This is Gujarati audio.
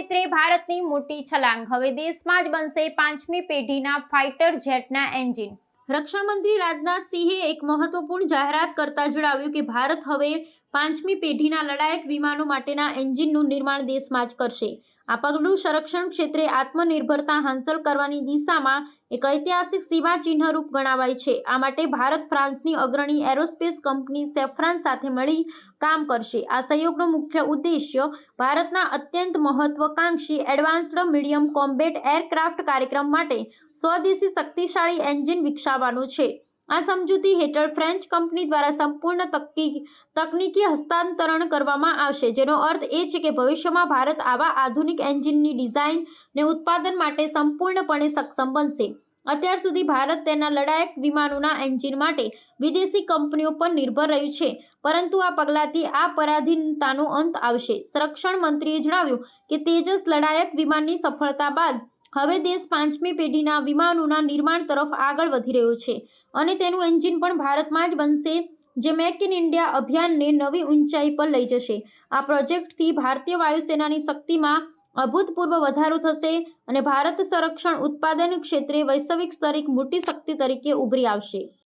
ક્ષેત્રે ભારતની મોટી છલાંગ. હવે દેશમાં જ બનશે પાંચમી પેઢીના ફાઇટર જેટના એન્જિન. રક્ષામંત્રી રાજનાથ સિંહે એક મહત્વપૂર્ણ જાહેરાત કરતા જણાવ્યું કે ભારત હવે પાંચમી પેઢીના લડાયક વિમાનો માટેના એન્જિનનું નિર્માણ દેશમાં જ કરશે. આ પગલું સંરક્ષણ ક્ષેત્રે આત્મનિર્ભરતા હાંસલ કરવાની દિશામાં એક ઐતિહાસિક સીમા ચિહ્નરૂપ ગણાવાય છે. આ માટે ભારત ફ્રાન્સની અગ્રણી એરોસ્પેસ કંપની સેફ્રાન સાથે મળી કામ કરશે. આ સહયોગનો મુખ્ય ઉદ્દેશ્ય ભારતના અત્યંત મહત્વકાંક્ષી એડવાન્સ્ડ મીડિયમ કોમ્બેટ એરક્રાફ્ટ કાર્યક્રમ માટે સ્વદેશી શક્તિશાળી એન્જિન વિકસાવવાનું છે. આ સમજૂતી હેઠળ ફ્રેન્ચ કંપની દ્વારા સંપૂર્ણ તકની તકનીકી હસ્તાંતરણ કરવામાં આવશે. જેનો અર્થ એ છે કે ભવિષ્યમાં ભારત આવા આધુનિક એન્જિનની ડિઝાઇન ને ઉત્પાદન માટે સંપૂર્ણપણે સક્ષમ બનશે. અત્યાર સુધી ભારત તેના લડાયક વિમાનોના એન્જિન માટે વિદેશી કંપનીઓ પર નિર્ભર રહ્યું છે, પરંતુ આ પગલાંથી આ પરાધીનતાનો અંત આવશે. સંરક્ષણ મંત્રીએ જણાવ્યું કે તેજસ લડાયક વિમાનની સફળતા બાદ હવે દેશ પાંચમી પેઢીના વિમાનોના નિર્માણ તરફ આગળ વધી રહ્યો છે અને તેનું એન્જિન પણ ભારતમાં જ બનશે. જે મેક ઇન ઇન્ડિયા અભિયાનને નવી ઊંચાઈ પર લઈ જશે. આ પ્રોજેક્ટથી ભારતીય વાયુસેનાની શક્તિમાં અભૂતપૂર્વ વધારો થશે અને ભારત સંરક્ષણ ઉત્પાદન ક્ષેત્રે વૈશ્વિક સ્તરે મોટી શક્તિ તરીકે ઉભરી આવશે.